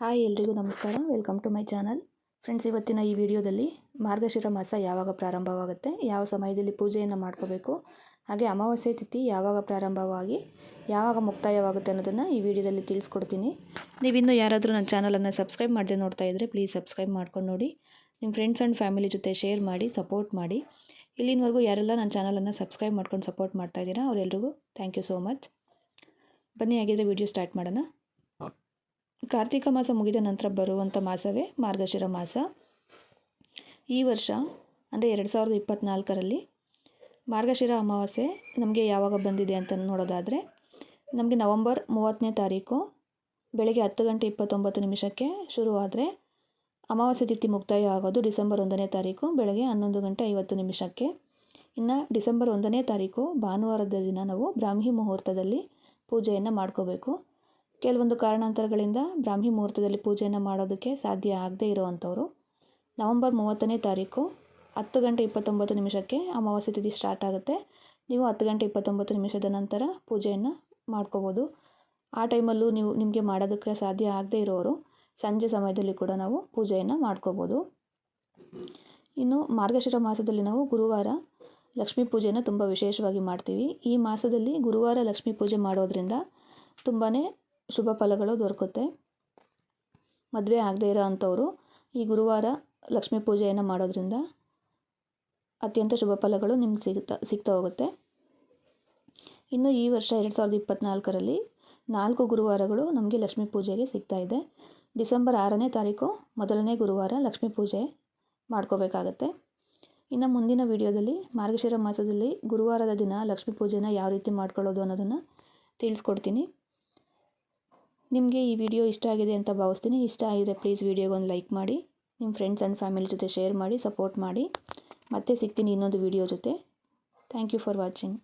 Hi ಎಲ್ರಿಗೂ ನಮಸ್ಕಾರ. Welcome to my channel friends ಇವತ್ತಿನ ಈ ವಿಡಿಯೋದಲ್ಲಿ ಮಾರ್ಗಶಿರ ಮಾಸ ಯಾವಾಗ ಪ್ರಾರಂಭವಾಗುತ್ತೆ, ಯಾವ ಸಮಯದಲ್ಲಿ ಪೂಜೆಯನ್ನು ಮಾಡ್ಕೋಬೇಕು, ಹಾಗೆ ಅಮಾವಾಸ್ಯೆ ತಿಥಿ ಯಾವಾಗ ಪ್ರಾರಂಭವಾಗಿ, ಯಾವಾಗ ಮುಕ್ತಾಯವಾಗುತ್ತೆ ಅನ್ನೋದನ್ನು ಈ ವಿಡಿಯೋದಲ್ಲಿ ತಿಳಿಸ್ಕೊಡ್ತೀನಿ. ನೀವಿನ್ನೂ ಯಾರಾದರೂ ನನ್ನ ಚಾನಲನ್ನು ಸಬ್ಸ್ಕ್ರೈಬ್ ಮಾಡದೆ ನೋಡ್ತಾ ಇದ್ದರೆ ಪ್ಲೀಸ್ ಸಬ್ಸ್ಕ್ರೈಬ್ ಮಾಡ್ಕೊಂಡು ನೋಡಿ. ನಿಮ್ಮ ಫ್ರೆಂಡ್ಸ್ ಆ್ಯಂಡ್ ಫ್ಯಾಮಿಲಿ ಜೊತೆ ಶೇರ್ ಮಾಡಿ ಸಪೋರ್ಟ್ ಮಾಡಿ. ಇಲ್ಲಿನವರೆಗೂ ಯಾರೆಲ್ಲ ನನ್ನ ಚಾನಲನ್ನು ಸಬ್ಸ್ಕ್ರೈಬ್ ಮಾಡ್ಕೊಂಡು ಸಪೋರ್ಟ್ ಮಾಡ್ತಾ ಇದ್ದೀರಾ ಅವರೆಲ್ಲರಿಗೂ ಥ್ಯಾಂಕ್ ಯು ಸೋ ಮಚ್ ಬನ್ನಿ, ಹಾಗಿದ್ರೆ ವಿಡಿಯೋ ಸ್ಟಾರ್ಟ್ ಮಾಡೋಣ. ಕಾರ್ತಿಕ ಮಾಸ ಮುಗಿದ ನಂತರ ಬರುವಂಥ ಮಾಸವೇ ಮಾರ್ಗಶಿರ ಮಾಸ. ಈ ವರ್ಷ, ಅಂದರೆ ಎರಡು ಸಾವಿರದ ಇಪ್ಪತ್ತ್ನಾಲ್ಕರಲ್ಲಿ ಮಾರ್ಗಶಿರ ಅಮಾವಾಸ್ಯೆ ನಮಗೆ ಯಾವಾಗ ಬಂದಿದೆ ಅಂತ ನೋಡೋದಾದರೆ, ನಮಗೆ ನವಂಬರ್ ಮೂವತ್ತನೇ ತಾರೀಕು ಬೆಳಗ್ಗೆ ಹತ್ತು ಗಂಟೆ ಇಪ್ಪತ್ತೊಂಬತ್ತು ನಿಮಿಷಕ್ಕೆ ಶುರುವಾದರೆ ಅಮಾವಾಸ್ಯೆ ತಿಥಿ ಮುಕ್ತಾಯ ಆಗೋದು ಡಿಸೆಂಬರ್ ಒಂದನೇ ತಾರೀಕು, ಬೆಳಗ್ಗೆ ಹನ್ನೊಂದು ಗಂಟೆ ಐವತ್ತು ನಿಮಿಷಕ್ಕೆ. ಇನ್ನು ಡಿಸೆಂಬರ್ ಒಂದನೇ ತಾರೀಕು ಭಾನುವಾರದ ದಿನ ನಾವು ಬ್ರಾಹ್ಮಿ ಮುಹೂರ್ತದಲ್ಲಿ ಪೂಜೆಯನ್ನು ಮಾಡ್ಕೋಬೇಕು. ಕೆಲವೊಂದು ಕಾರಣಾಂತರಗಳಿಂದ ಬ್ರಾಹ್ಮಿ ಮುಹೂರ್ತದಲ್ಲಿ ಪೂಜೆಯನ್ನು ಮಾಡೋದಕ್ಕೆ ಸಾಧ್ಯ ಆಗದೇ ಇರೋವಂಥವ್ರು. ನವಂಬರ್ ಮೂವತ್ತನೇ ತಾರೀಕು, ಹತ್ತು ಗಂಟೆ ಇಪ್ಪತ್ತೊಂಬತ್ತು ನಿಮಿಷಕ್ಕೆ ಅಮಾವಾಸ್ಯೆ ತಿಥಿ ಸ್ಟಾರ್ಟ್ ಆಗುತ್ತೆ. ನೀವು ಹತ್ತು ಗಂಟೆ ಇಪ್ಪತ್ತೊಂಬತ್ತು ನಿಮಿಷದ ನಂತರ ಪೂಜೆಯನ್ನು ಮಾಡ್ಕೋಬೋದು. ಆ ಟೈಮಲ್ಲೂ ನೀವು ನಿಮಗೆ ಮಾಡೋದಕ್ಕೆ ಸಾಧ್ಯ ಆಗದೇ ಇರೋರು, ಸಂಜೆ ಸಮಯದಲ್ಲಿ ಕೂಡ ನಾವು ಪೂಜೆಯನ್ನು ಮಾಡ್ಕೋಬೋದು. ಇನ್ನು ಮಾರ್ಗಶಿರ ಮಾಸದಲ್ಲಿ ನಾವು ಗುರುವಾರ ಲಕ್ಷ್ಮೀ ಪೂಜೆಯನ್ನು ತುಂಬ ವಿಶೇಷವಾಗಿ ಮಾಡ್ತೀವಿ. ಈ ಮಾಸದಲ್ಲಿ ಗುರುವಾರ ಲಕ್ಷ್ಮೀ ಪೂಜೆ ಮಾಡೋದರಿಂದ ತುಂಬಾ ಶುಭ ಫಲಗಳು ದೊರಕುತ್ತೆ. ಮದುವೆ ಆಗದೇ ಇರೋ ಅಂಥವರು ಈ ಗುರುವಾರ ಲಕ್ಷ್ಮೀ ಪೂಜೆಯನ್ನು ಮಾಡೋದ್ರಿಂದ ಅತ್ಯಂತ ಶುಭ ಫಲಗಳು ನಿಮ್ಗೆ ಸಿಗುತ್ತಾ, ಸಿಗ್ತಾ ಹೋಗುತ್ತೆ. ಇನ್ನು ಈ ವರ್ಷ ಎರಡು ಸಾವಿರದ ಇಪ್ಪತ್ತ್ನಾಲ್ಕರಲ್ಲಿ ನಾಲ್ಕು ಗುರುವಾರಗಳು ನಮಗೆ ಲಕ್ಷ್ಮೀ ಪೂಜೆಗೆ ಸಿಗ್ತಾ ಇದೆ. ಡಿಸೆಂಬರ್ ಆರನೇ ತಾರೀಕು ಮೊದಲನೇ ಗುರುವಾರ ಲಕ್ಷ್ಮೀ ಪೂಜೆ ಮಾಡ್ಕೋಬೇಕಾಗತ್ತೆ. ಇನ್ನು ಮುಂದಿನ ವಿಡಿಯೋದಲ್ಲಿ ಮಾರ್ಗಶಿರ ಮಾಸದಲ್ಲಿ ಗುರುವಾರದ ದಿನ ಲಕ್ಷ್ಮೀ ಪೂಜೆನ ಯಾವ ರೀತಿ ಮಾಡ್ಕೊಳ್ಳೋದು ಅನ್ನೋದನ್ನು ತಿಳಿಸ್ಕೊಡ್ತೀನಿ. ನಿಮಗೆ ಈ ವಿಡಿಯೋ ಇಷ್ಟ ಆಗಿದೆ ಅಂತ ಭಾವಿಸ್ತೀನಿ. ಇಷ್ಟ ಆಗಿದ್ರೆ ಪ್ಲೀಸ್ ವಿಡಿಯೋಗೊಂದು ಲೈಕ್ ಮಾಡಿ, ನಿಮ್ಮ ಫ್ರೆಂಡ್ಸ್ ಆ್ಯಂಡ್ ಫ್ಯಾಮಿಲಿ ಜೊತೆ ಶೇರ್ ಮಾಡಿ ಸಪೋರ್ಟ್ ಮಾಡಿ. ಮತ್ತೆ ಸಿಗ್ತೀನಿ ಇನ್ನೊಂದು ವಿಡಿಯೋ ಜೊತೆ. Thank you for watching